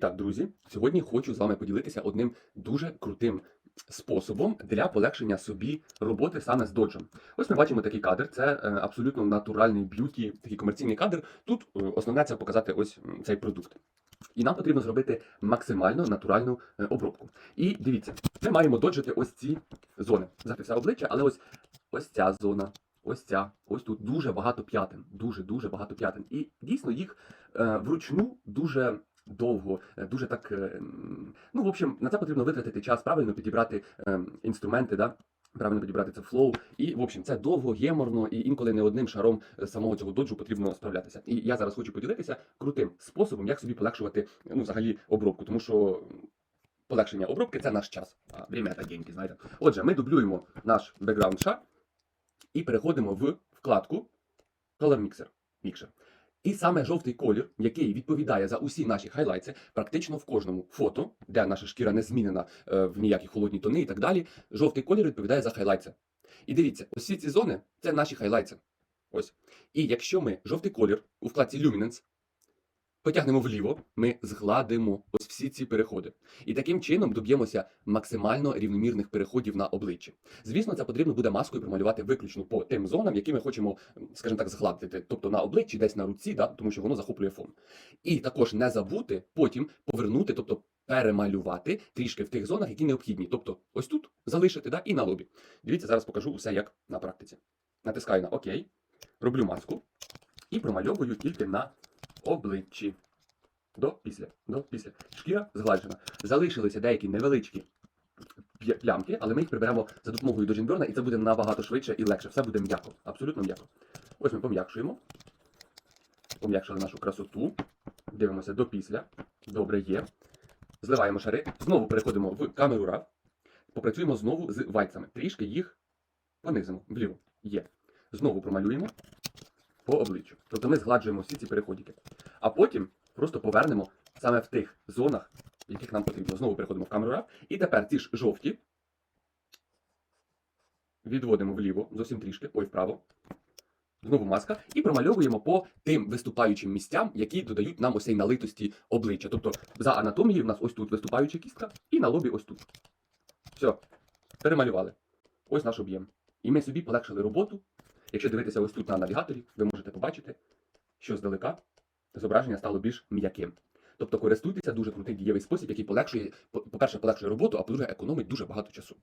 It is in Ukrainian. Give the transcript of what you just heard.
Так, друзі, сьогодні хочу з вами поділитися одним дуже крутим способом для полегшення собі роботи саме з доджем. Ось ми бачимо такий кадр. Це е, абсолютно натуральний б'юті, такий комерційний кадр. Тут е, основне це показати ось цей продукт. І нам потрібно зробити максимально натуральну е, обробку. І дивіться, ми маємо доджити ось ці зони. Взяти все обличчя, але ось ось ця зона. Ось ця, ось тут дуже багато п'ятин, дуже дуже багато п'ятин. І дійсно їх вручну дуже довго, е, дуже так. е, Ну, в общем, на це потрібно витратити час, правильно підібрати е, інструменти, да? правильно підібрати це флоу. І, в общем, це довго, геморно, і інколи не одним шаром самого цього доджу потрібно справлятися. І я зараз хочу поділитися крутим способом, як собі полегшувати ну, взагалі обробку, тому що. Полегшення обробки це наш час. Время це деньги, знаєте. Отже, ми дублюємо наш background шар і переходимо в вкладку Color Mixer. Mixer. І саме жовтий колір, який відповідає за усі наші хайлайти, практично в кожному фото, де наша шкіра не змінена е, в ніякі холодні тони і так далі, жовтий колір відповідає за хайлайти. І дивіться, усі ці зони це наші хайлайти. Ось. І якщо ми жовтий колір у вкладці Luminance потягнемо вліво, ми згладимо ось всі ці переходи. І таким чином доб'ємося максимально рівномірних переходів на обличчі. Звісно, це потрібно буде маскою промалювати виключно по тим зонам, які ми хочемо, скажімо так, згладити, тобто на обличчі, десь на руці, да, тому що воно захоплює фон. І також не забути потім повернути, тобто перемалювати трішки в тих зонах, які необхідні. Тобто, ось тут залишити, да, і на лобі. Дивіться, зараз покажу усе як на практиці. Натискаю на ОК, роблю маску і промальовую тільки на обличчі. До після. До після. Шкіра згладжена. Залишилися деякі невеличкі плямки, але ми їх приберемо за допомогою дожінберна, і це буде набагато швидше і легше. Все буде м'яко. Абсолютно м'яко. Ось ми пом'якшуємо. Пом'якшили нашу красоту. Дивимося до після. Добре є. Зливаємо шари. Знову переходимо в камеру RAW. Попрацюємо знову з вайцами. Трішки їх понизимо вліво. Є. Знову промалюємо по обличчю. Тобто ми згладжуємо всі ці переходики. А потім просто повернемо саме в тих зонах, яких нам потрібно. Знову переходимо в камеру. І тепер ці ж жовті відводимо вліво, зовсім трішки, ой, вправо. Знову маска, і промальовуємо по тим виступаючим місцям, які додають нам ось цей налитості обличчя. Тобто за анатомією в нас ось тут виступаюча кістка, і на лобі ось тут. Все, перемалювали. Ось наш об'єм. І ми собі полегшили роботу. Якщо дивитися ось тут на навігаторі, ви можете побачити, що здалека зображення стало більш м'яким. Тобто користуйтеся дуже крутий дієвий спосіб, який полегшує, по- по-перше, полегшує роботу, а по-друге, економить дуже багато часу.